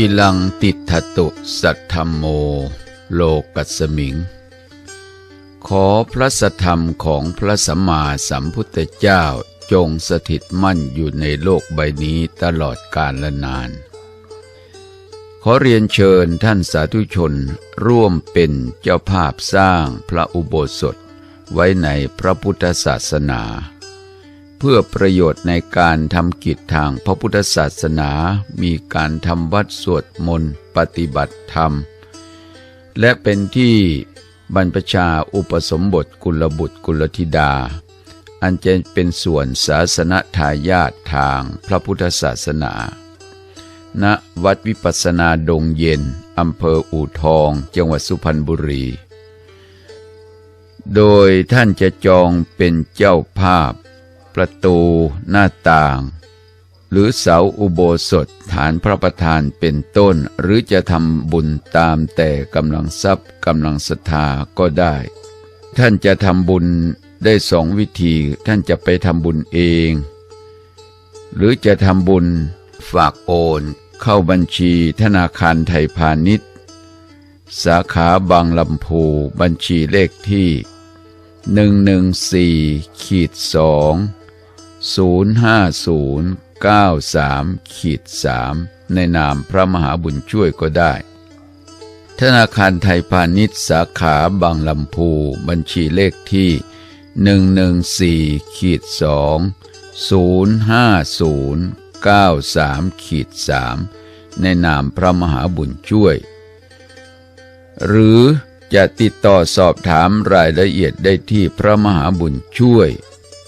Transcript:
กิลังติทตุสัทธรรมโม โลกัสมิง ขอพระสธรรมของพระสัมมาสัมพุทธเจ้าจงสถิตมั่นอยู่ในโลกใบนี้ตลอดกาลละนาน ขอเรียนเชิญท่านสาธุชนร่วมเป็นเจ้าภาพสร้างพระอุโบสถไว้ในพระพุทธศาสนา เพื่อประโยชน์ในการทำกิจทางพระพุทธศาสนา มีการทำวัดสวดมนต์ปฏิบัติธรรม และเป็นที่บรรพชาอุปสมบทกุลบุตรกุลธิดา อันจะเป็นส่วนศาสนทายาททางพระพุทธศาสนา ณ วัดวิปัสสนาดงเย็น อำเภออู่ทอง จังหวัดสุพรรณบุรี โดยท่านจะจองเป็นเจ้าภาพ ประตู หน้าต่าง หรือเสาอุโบสถฐานพระประธานเป็นต้น หรือจะทำบุญตามแต่กำลังทรัพย์กำลังศรัทธาก็ได้ ท่านจะทำบุญได้สองวิธี ท่านจะไปทำบุญเอง หรือจะทำบุญฝากโอน เข้าบัญชีธนาคารไทยพาณิชย์ สาขาบางลำพูบัญชีเลขที่หนึ่งหนึ่งสี่ขีดสอง ศูนย์ห้าศูนย์เก้าสามขีดสามในนามพระมหาบุญช่วยก็ได้ ธนาคารไทยพาณิชย์สาขาบางลำพู บัญชีเลขที่หนึ่งหนึ่งสี่ขีดสองศูนย์ห้าศูนย์เก้าสามขีดสามในนามพระมหาบุญช่วย หรือจะติดต่อสอบถามรายละเอียดได้ที่พระมหาบุญช่วย